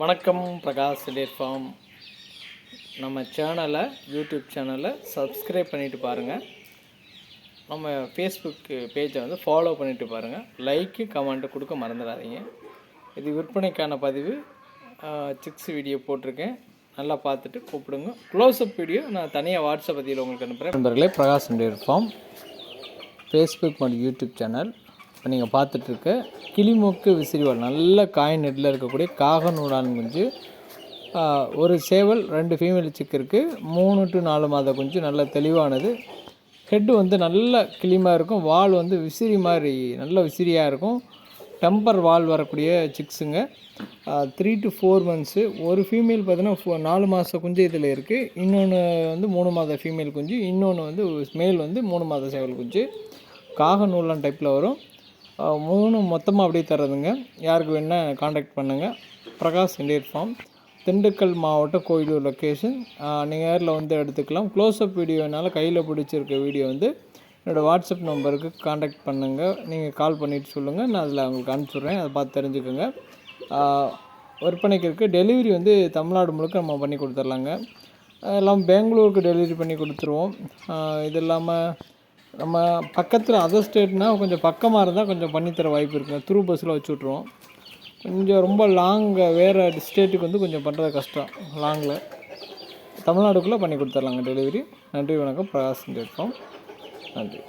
வணக்கம் Prakash date form. நம்ம சேனலை யூடியூப் சேனலை சப்ஸ்கிரைப் பண்ணிவிட்டு பாருங்கள் நம்ம ஃபேஸ்புக் பேஜை வந்து ஃபாலோ பண்ணிவிட்டு பாருங்கள் லைக்கு கமெண்ட்டு கொடுக்க மறந்துடாதீங்க. இது விற்பனைக்கான பதிவு. சிக்ஸ் வீடியோ போட்டிருக்கேன். நல்லா பார்த்துட்டு கூப்பிடுங்க. க்ளோஸ்அப் வீடியோ நான் தனியாக வாட்ஸ்அப் பதிவில் உங்களுக்கு அனுப்புகிறேன் நண்பர்களே பிரகாஷ் டேட் ஃபார்ம். ஃபேஸ்புக் மற்றும் யூடியூப் சேனல் இப்போ நீங்கள் பார்த்துட்ருக்க கிளிமூக்கு விசிறிவால் நல்ல காய் நெட்டில் இருக்கக்கூடிய காகநூடான் குஞ்சு. ஒரு சேவல் ரெண்டு ஃபீமேல் சிக்கு இருக்குது மூணு டு நாலு மாத குஞ்சு நல்ல தெளிவானது. ஹெட்டு வந்து நல்ல கிளிமாக இருக்கும். வால் வந்து விசிறி மாதிரி நல்ல விசிறியாக இருக்கும். டெம்பர் வால் வரக்கூடிய சிக்ஸுங்க த்ரீ டு ஃபோர் மந்த்ஸு ஒரு ஃபீமேல் பார்த்தீங்கன்னா ஃபோ- நாலு மாத குஞ்சு இதில் இருக்குது இன்னொன்று வந்து மூணு மாத ஃபீமேல் குஞ்சு. இன்னொன்று வந்து மேல் வந்து மூணு மாத சேவல் குஞ்சு. காக நூலான் டைப்பில் வரும். மூணு மொத்தமாக அப்படியே தர்றதுங்க. யாருக்கு வேணால் காண்டாக்ட் பண்ணுங்கள் பிரகாஷ் இண்டியர் ஃபார்ம் திண்டுக்கல் மாவட்டம் கோயிலூர் லொக்கேஷன் நீங்கள் நேரில் வந்து எடுத்துக்கலாம். க்ளோஸ்அப் வீடியோனால கையில் பிடிச்சிருக்க வீடியோ வந்து என்னோடய வாட்ஸ்அப் நம்பருக்கு காண்டாக்ட் பண்ணுங்கள் நீங்கள் கால் பண்ணிட்டு சொல்லுங்கள் நான் அதில் உங்களுக்கு அனுப்பிச்சுட்றேன். அதை பார்த்து தெரிஞ்சுக்கோங்க. விற்பனைக்கு இருக்குது டெலிவரி வந்து தமிழ்நாடு முழுக்க நம்ம பண்ணி கொடுத்துர்லாங்க. எல்லாம் பெங்களூருக்கு டெலிவரி பண்ணி கொடுத்துருவோம். இது இல்லாமல் நம்ம பக்கத்தில் அதர் ஸ்டேட்னால் கொஞ்சம் பக்கமாக இருந்தால் கொஞ்சம் பண்ணித்தர வாய்ப்பு இருக்குங்க. த்ரூ பஸ்ஸில் வச்சு விட்ருவோம் கொஞ்சம் ரொம்ப லாங்கை வேறு ஸ்டேட்டுக்கு வந்து கொஞ்சம் பண்ணுறது கஷ்டம். லாங்கில் தமிழ்நாடுக்குள்ளே பண்ணி கொடுத்துர்லாங்க டெலிவரி நன்றி வணக்கம். பிரகாஷ் கேட்போம் நன்றி.